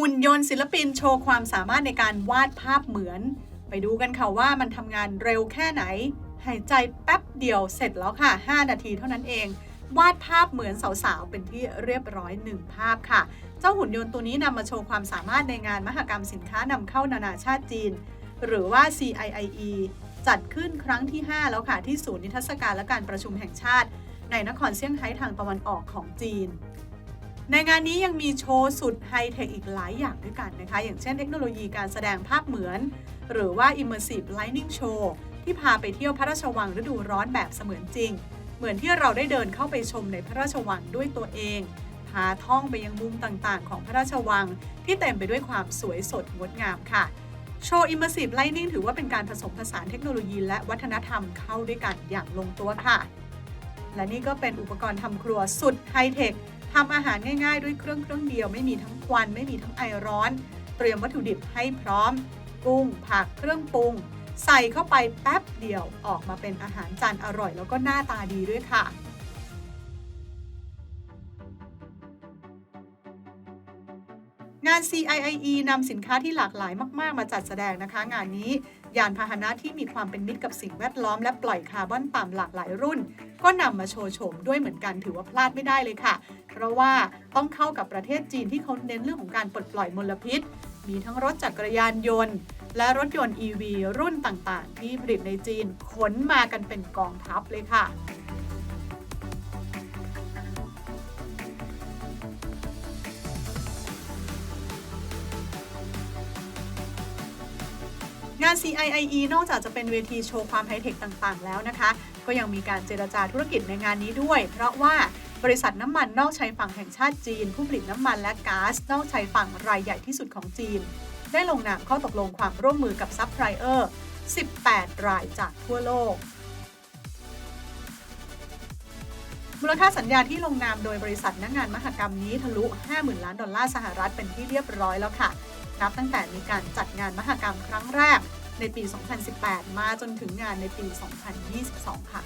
หุ่นยนต์ศิลปินโชว์ความสามารถในการวาดภาพเหมือน ไปดูกันค่ะว่ามันทำงานเร็วแค่ไหน หายใจแป๊บเดียวเสร็จแล้วค่ะ 5 นาทีเท่านั้นเอง วาดภาพเหมือนสาวๆ เป็นที่เรียบร้อยหนึ่งภาพค่ะ เจ้าหุ่นยนต์ตัวนี้นำมาโชว์ความสามารถในงานมหกรรมสินค้านำเข้านานาชาติจีน หรือว่า CIIE จัดขึ้นครั้งที่ 5 แล้วค่ะที่ศูนย์นิทรรศการและการประชุมแห่งชาติ ในนครเซี่ยงไฮ้ทางตะวันออกของจีน ในงานนี้ยังมีโชว์สุดไฮเทคอีกหลายอย่างด้วยกันนะคะ อย่างเช่นเทคโนโลยีการแสดงภาพเหมือน หรือว่า Immersive Lighting Show ที่พาไปเที่ยวพระราชวังฤดูร้อนแบบเสมือนจริง เหมือนที่เราได้เดินเข้าไปชมในพระราชวังด้วยตัวเอง พาท่องไปยังมุมต่างๆ ของพระราชวัง ที่เต็มไปด้วยความสวยสดงดงามค่ะโชว์ Immersive Lighting ถือว่าเป็นการผสมผสานเทคโนโลยีและวัฒนธรรมเข้าด้วยกันอย่างลงตัวค่ะ และนี่ก็เป็นอุปกรณ์ทำครัวสุดไฮเทค ทำอาหารง่ายๆ ด้วยเครื่องเครื่องเดียวไม่มีทั้งควันไม่มีทั้งไอร้อน เตรียมวัตถุดิบให้พร้อม กุ้งผักเครื่องปรุง ใส่เข้าไปแป๊บเดียวออกมาเป็นอาหารจานอร่อย แล้วก็หน้าตาดีด้วยค่ะงาน CIIE นำสินค้าที่หลากหลายมาก ๆ มาจัดแสดงนะคะ งานนี้ ยานพาหนะที่มีความเป็นมิตรกับสิ่งแวดล้อมและปล่อยคาร์บอนต่ำหลากหลายรุ่น ก็นำมาโชว์โฉมด้วยเหมือนกันถือว่าพลาดไม่ได้เลยค่ะ เพราะว่าต้องเข้ากับประเทศจีนที่เขาเน้นเรื่องของการปลดปล่อยมลพิษ มีทั้งรถจักรยานยนต์ และรถยนต์ EV รุ่นต่างๆ ที่ผลิตในจีนขนมากันเป็นกองทัพเลยค่ะงาน CIIE นอกจากจะเป็นเวทีโชว์ความไฮเทคต่างๆ แล้วนะคะ ก็ยังมีการเจรจาธุรกิจในงานนี้ด้วย เพราะว่า บริษัทน้ำมันนอกชายฝั่งแห่งชาติจีน ผู้ผลิตน้ำมันและก๊าซนอกชายฝั่งรายใหญ่ที่สุดของจีน ได้ลงนามข้อตกลงความร่วมมือกับซัพพลายเออร์ 18 รายจากทั่วโลก มูลค่าสัญญาที่ลงนามโดยบริษัทนักงานมหกรรมนี้ทะลุ 50,000 ล้านดอลลาร์สหรัฐเป็นที่เรียบร้อยแล้วค่ะ นับตั้งแต่มีการจัดงานมหกรรมครั้งแรกในปี 2018 มาจนถึงงานในปี 2022 ค่ะ